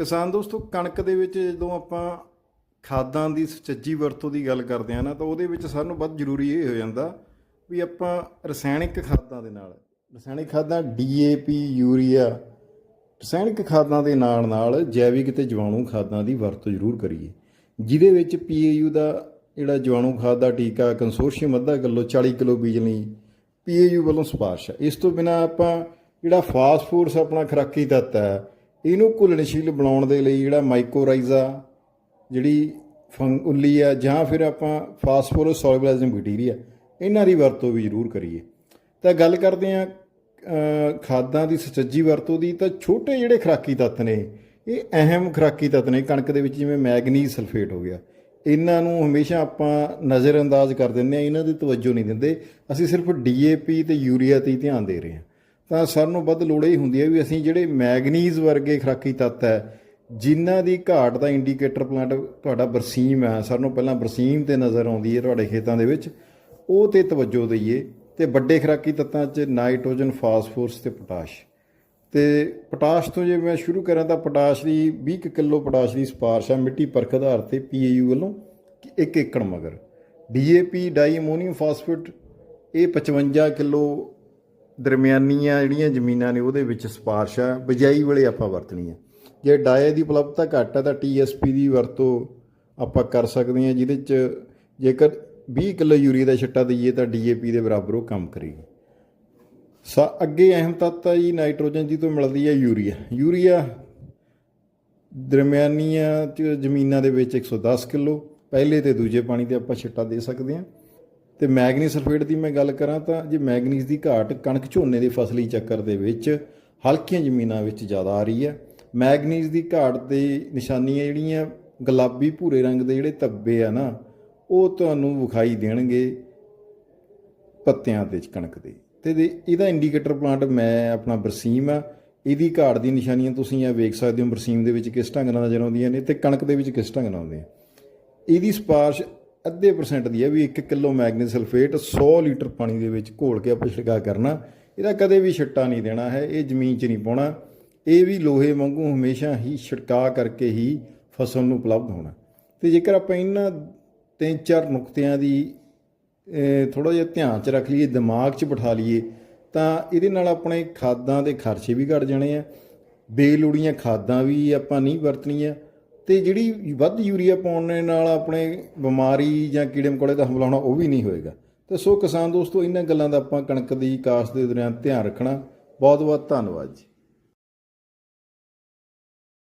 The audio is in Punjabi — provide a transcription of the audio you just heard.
ਕਿਸਾਨ ਦੋਸਤੋ, ਕਣਕ ਦੇ ਵਿੱਚ ਜਦੋਂ ਆਪਾਂ ਖਾਦਾਂ ਦੀ ਸੁਚੱਜੀ ਵਰਤੋਂ ਦੀ ਗੱਲ ਕਰਦੇ ਆ ਨਾ, ਤਾਂ ਉਹਦੇ ਵਿੱਚ ਸਾਨੂੰ ਵੱਧ ਜ਼ਰੂਰੀ ਇਹ ਹੋ ਜਾਂਦਾ ਵੀ ਆਪਾਂ ਰਸਾਇਣਿਕ ਖਾਦਾਂ ਦੇ ਨਾਲ, ਰਸਾਇਣਿਕ ਖਾਦਾਂ ਡੀਏਪੀ ਯੂਰੀਆ, ਰਸਾਇਣਿਕ ਖਾਦਾਂ ਦੇ ਨਾਲ ਨਾਲ ਜੈਵਿਕ ਤੇ ਜੀਵਾਣੂ ਖਾਦਾਂ ਦੀ ਵਰਤੋਂ ਜ਼ਰੂਰ ਕਰੀਏ। ਜਿਹਦੇ ਵਿੱਚ ਪੀਏਯੂ ਦਾ ਜਿਹੜਾ ਜੀਵਾਣੂ ਖਾਦ ਦਾ ਟੀਕਾ ਕੰਸੋਰਸ਼ੀਅਮ ਅੱਧਾ ਕਿਲੋ 40 ਕਿਲੋ ਬੀਜ ਲਈ ਪੀਏਯੂ ਵੱਲੋਂ ਸਿਫਾਰਿਸ਼ ਹੈ। ਇਸ ਤੋਂ ਬਿਨਾ ਆਪਾਂ ਜਿਹੜਾ ਫਾਸਫੋਰਸ ਆਪਣਾ ਖੁਰਾਕੀ ਤੱਤ ਹੈ ਇਹਨੂੰ ਘੁਲਣਸ਼ੀਲ ਬਣਾਉਣ ਦੇ ਲਈ ਜਿਹੜਾ ਮਾਈਕੋਰਾਈਜ਼ਾ ਜਿਹੜੀ ਫੰਗ ਆ ਜਾਂ ਫਿਰ ਆਪਾਂ ਫਾਸਫੋਰਸ ਸੋਲੂਬਲਾਈਜ਼ਿੰਗ ਬੈਕਟੀਰੀਆ ਇਹਨਾਂ ਦੀ ਵਰਤੋਂ ਵੀ ਜ਼ਰੂਰ ਕਰੀਏ। ਤਾਂ ਗੱਲ ਕਰਦੇ ਆ ਖਾਦਾਂ ਦੀ ਸੁਚੱਜੀ ਵਰਤੋਂ ਦੀ, ਤਾਂ ਛੋਟੇ ਜਿਹੜੇ ਖੁਰਾਕੀ ਤੱਤ ਨੇ, ਇਹ ਅਹਿਮ ਖੁਰਾਕੀ ਤੱਤ ਨੇ, ਕਣਕ ਦੇ ਵਿੱਚ ਜਿਵੇਂ ਮੈਗਨੀਜ਼ ਸਲਫੇਟ ਹੋ ਗਿਆ, ਇਹਨਾਂ ਨੂੰ ਹਮੇਸ਼ਾ ਆਪਾਂ ਨਜ਼ਰਅੰਦਾਜ਼ ਕਰ ਦਿੰਦੇ ਆ ਇਹਨਾਂ ਦੀ ਤਵੱਜੋ ਨਹੀਂ ਦਿੰਦੇ। ਅਸੀਂ ਸਿਰਫ ਡੀਏਪੀ ਤੇ ਯੂਰੀਆ ਤੇ ਹੀ ਧਿਆਨ ਦੇ ਰਹੇ ਹਾਂ। ਤਾਂ ਸਾਨੂੰ ਵੱਧ ਲੋੜ ਇਹ ਹੁੰਦੀ ਹੈ ਵੀ ਅਸੀਂ ਜਿਹੜੇ ਮੈਗਨੀਜ਼ ਵਰਗੇ ਖੁਰਾਕੀ ਤੱਤ ਹੈ, ਜਿਨ੍ਹਾਂ ਦੀ ਘਾਟ ਦਾ ਇੰਡੀਕੇਟਰ ਪਲਾਂਟ ਤੁਹਾਡਾ ਬਰਸੀਮ ਹੈ ਸਾਨੂੰ ਪਹਿਲਾਂ ਬਰਸੀਮ ਤੇ ਨਜ਼ਰ ਆਉਂਦੀ ਹੈ ਤੁਹਾਡੇ ਖੇਤਾਂ ਦੇ ਵਿੱਚ, ਉਹ ਤੇ ਤਵੱਜੋ ਦਈਏ ਤੇ ਵੱਡੇ ਖੁਰਾਕੀ ਤੱਤਾਂ 'ਚ ਨਾਈਟ੍ਰੋਜਨ, ਫਾਸਫੋਰਸ ਤੇ ਪੋਟਾਸ਼। ਤੇ ਪੋਟਾਸ਼ ਤੋਂ ਜੇ ਮੈਂ ਸ਼ੁਰੂ ਕਰਾਂ ਤਾਂ ਪੋਟਾਸ਼ ਦੀ 20 ਕੁ ਕਿਲੋ ਪੋਟਾਸ਼ ਦੀ ਸਿਫਾਰਿਸ਼ ਹੈ ਮਿੱਟੀ ਪਰਖ ਆਧਾਰ ਤੇ ਪੀਏਯੂ ਵੱਲੋਂ 1 ਏਕੜ ਮਗਰ। ਡੀਏਪੀ ਡਾਈ ਅਮੋਨੀਅਮ ਫਾਸਫੇਟ, ਇਹ 55 ਕਿਲੋ ਦਰਮਿਆਨੀਆਂ ਜਿਹੜੀਆਂ ਜ਼ਮੀਨਾਂ ਨੇ ਉਹਦੇ ਵਿੱਚ ਸਿਫਾਰਿਸ਼ ਹੈ ਬਿਜਾਈ ਵੇਲੇ ਆਪਾਂ ਵਰਤਣੀ ਹੈ ਜੇ ਡਾਏ ਦੀ ਉਪਲਬਧਤਾ ਘੱਟ ਆ ਤਾਂ ਟੀਐਸਪੀ ਦੀ ਵਰਤੋਂ ਆਪਾਂ ਕਰ ਸਕਦੇ ਹਾਂ, ਜਿਹਦੇ ਚ ਜੇਕਰ 20 ਕਿਲੋ ਯੂਰੀਆ ਦਾ ਛਿੱਟਾ ਦਈਏ ਤਾਂ ਡੀਏਪੀ ਦੇ ਬਰਾਬਰ ਉਹ ਕੰਮ ਕਰੇਗੀ। ਸਾ, ਅੱਗੇ ਅਹਿਮ ਤੱਤ ਹੈ ਜੀ, ਨਾਈਟ੍ਰੋਜਨ ਜੀ ਤੋਂ ਮਿਲਦੀ ਹੈ ਯੂਰੀਆ। ਯੂਰੀਆ ਦਰਮਿਆਨੀਆਂ ਚ ਜ਼ਮੀਨਾਂ ਦੇ ਵਿੱਚ 110 ਕਿਲੋ, ਪਹਿਲੇ ਤੇ ਦੂਜੇ ਪਾਣੀ ਤੇ ਆਪਾਂ ਛਿੱਟਾ ਦੇ ਸਕਦੇ ਹਾਂ। ਤੇ ਮੈਗਨੀਜ਼ ਸਲਫੇਟ ਦੀ ਮੈਂ ਗੱਲ ਕਰਾਂ ਤਾਂ ਜੇ ਮੈਗਨੀਜ਼ ਦੀ ਘਾਟ ਕਣਕ ਝੋਨੇ ਦੇ ਫਸਲੀ ਚੱਕਰ ਦੇ ਵਿੱਚ ਹਲਕੀਆਂ ਜ਼ਮੀਨਾਂ ਵਿੱਚ ਜ਼ਿਆਦਾ ਆ ਰਹੀ ਹੈ, ਮੈਗਨੀਜ਼ ਦੀ ਘਾਟ ਦੇ ਨਿਸ਼ਾਨੀਆਂ ਜਿਹੜੀਆਂ ਗੁਲਾਬੀ ਭੂਰੇ ਰੰਗ ਦੇ ਜਿਹੜੇ ਧੱਬੇ ਆ ਨਾ, ਉਹ ਤੁਹਾਨੂੰ ਵਿਖਾਈ ਦੇਣਗੇ ਪੱਤਿਆਂ ਤੇ ਕਣਕ ਦੇ। ਤੇ ਦੇ- ਇਹਦਾ ਇੰਡੀਕੇਟਰ ਪਲਾਂਟ ਮੈਂ ਆਪਣਾ ਬਰਸੀਮ ਆ, ਇਹਦੀ ਘਾਟ ਦੀ ਨਿਸ਼ਾਨੀਆਂ ਤੁਸੀਂ ਆ ਵੇਖ ਸਕਦੇ ਹੋ ਬਰਸੀਮ ਦੇ ਵਿੱਚ ਕਿਸ ਢੰਗ ਨਾਲ ਨਜ਼ਰ ਆਉਂਦੀਆਂ ਨੇ ਤੇ ਕਣਕ ਦੇ ਵਿੱਚ ਕਿਸ ਢੰਗ ਨਾਲ ਆਉਂਦੀਆਂ ਇਹਦੀ ਸਪਾਰਸ਼ ਅੱਧੇ ਪਰਸੈਂਟ ਦੀ ਹੈ ਵੀ 1 ਕਿਲੋ ਮੈਗਨੀਜ਼ ਸਲਫੇਟ 100 ਲੀਟਰ ਪਾਣੀ ਦੇ ਵਿੱਚ ਘੋਲ ਕੇ ਆਪਾਂ ਛਿੜਕਾਅ ਕਰਨਾ। ਇਹਦਾ ਕਦੇ ਵੀ ਛਿੱਟਾ ਨਹੀਂ ਦੇਣਾ ਹੈ, ਇਹ ਜ਼ਮੀਨ 'ਚ ਨਹੀਂ ਪਾਉਣਾ। ਇਹ ਵੀ ਲੋਹੇ ਵਾਂਗੂ ਹਮੇਸ਼ਾ ਹੀ ਛਿੜਕਾ ਕਰਕੇ ਹੀ ਫਸਲ ਨੂੰ ਉਪਲਬਧ ਹੋਣਾ। ਤੇ ਜੇਕਰ ਆਪਾਂ ਇਹਨਾਂ ਤਿੰਨ ਚਾਰ ਨੁਕਤਿਆਂ ਦੀ ਥੋੜਾ ਜਿਹਾ ਧਿਆਨ 'ਚ ਰੱਖ ਲਈਏ, ਦਿਮਾਗ 'ਚ ਬਿਠਾ ਲਈਏ, ਤਾਂ ਇਹਦੇ ਨਾਲ ਆਪਣੇ ਖਾਦਾਂ ਦੇ ਖਰਚੇ ਵੀ ਘਟ ਜਾਣੇ ਆ। ਬੇਲੋੜੀਆਂ ਖਾਦਾਂ ਵੀ ਆਪਾਂ ਨਹੀਂ ਵਰਤਣੀਆਂ। ਤੇ ਜਿਹੜੀ ਵੱਧ ਯੂਰੀਆ ਪਾਉਣ ਦੇ ਨਾਲ ਆਪਣੇ ਬਿਮਾਰੀ ਜਾਂ ਕੀੜੇ ਮਕੌੜੇ ਦਾ ਹਮਲਾ ਹੋਣਾ ਉਹ ਵੀ ਨਹੀਂ ਹੋਏਗਾ। ਤੇ ਸੋ ਕਿਸਾਨ ਦੋਸਤੋ ਇਹਨਾਂ ਗੱਲਾਂ ਦਾ ਆਪਾਂ ਕਣਕ ਦੀ ਕਾਸ਼ ਦੇ ਦੌਰਾਨ ਧਿਆਨ ਰੱਖਣਾ। ਬਹੁਤ ਬਹੁਤ ਧੰਨਵਾਦ ਜੀ।